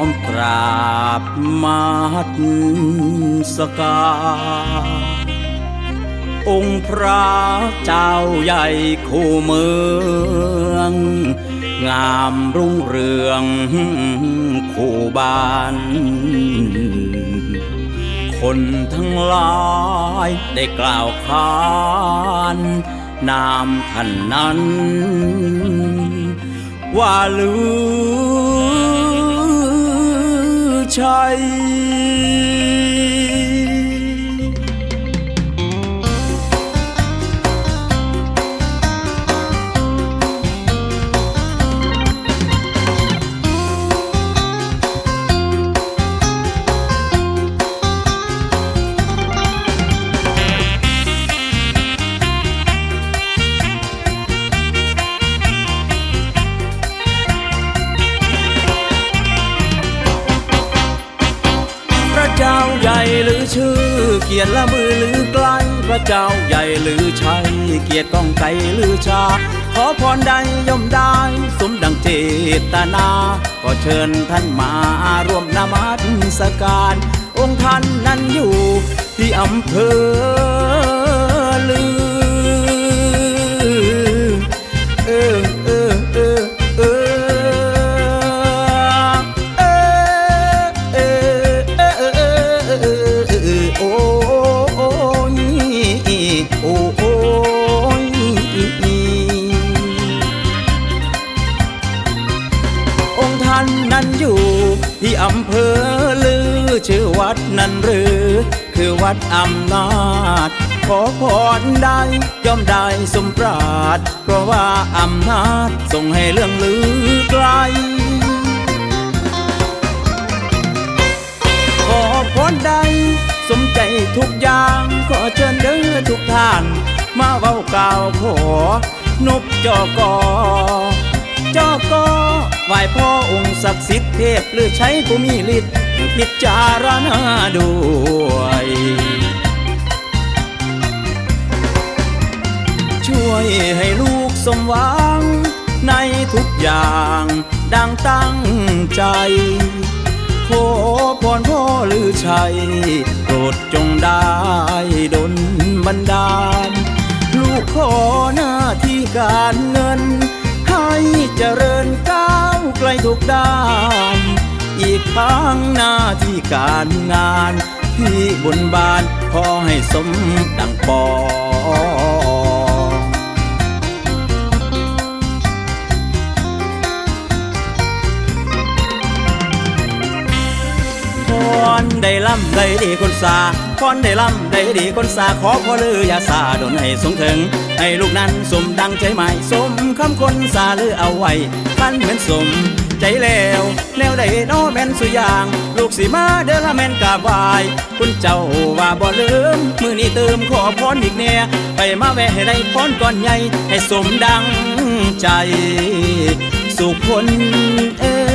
อมกราบมัดสกา องค์พระเจ้าใหญ่คู่เมือง งามรุ่งเรืองคู่บ้าน คนทั้งหลายได้กล่าวขานนามท่านนั้น ว่าลือ বুঝাই ชื่อเกียรติละมือหรือไกลพระเจ้าใหญ่หรือชัยเกียรติก้องไกหรือชา ขอพรใดย่อมได้ สมดังเจตนา ก็เชิญท่านมาร่วมนมัสการ องค์ท่านนั้นอยู่ที่อำเภอ ที่อำเภอลือชื่อวัดนั้นหรือ คือวัดอำนาจ ขอพรได้ย่อมได้สมปรารถเพราะว่าอำนาจส่งให้เรื่องลือไกล ขอพรใดสมใจทุกอย่างขอเชิญเด้อทุกท่าน มาเว้ากล่าวขอนบจอกอจอกอไหว้พ่อ ศักดิ์สิทธิ์เทพหรือใช้ผู้มีฤทธิ์พิจารณาด้วยช่วยให้ลูกสมหวัง ในทุกอย่างดังตั้งใจขอพรพ่อหรือชัยโปรดจงได้ดลบันดาล ลูกขอหน้าที่การเงิน ให้เจริญก้าว ไกลทุกด้าน อีกทั้งหน้าที่การงาน ที่บุญบานขอให้สมดังปอง ได้ล่ำได้ดีคนสาพรได้ล่ำได้ดีคนสาขอพอลืออย่าสาโดนให้สงถึง ให้ลูกนั้นสมดังใจหมายสมคำคนสาลือเอาไว้ท่านเหมือนสมใจแล้วแล้วได้โนอแม่นสุยาง ลูกสิมาเดละแม่นกาบวาย คุณเจ้าว่าบ่ลืม มือนี้เติมขอพรอีกแน่ไปมาแวะให้ได้พรก่อนใหญ่ให้สมดังใจ สุขคนเอ้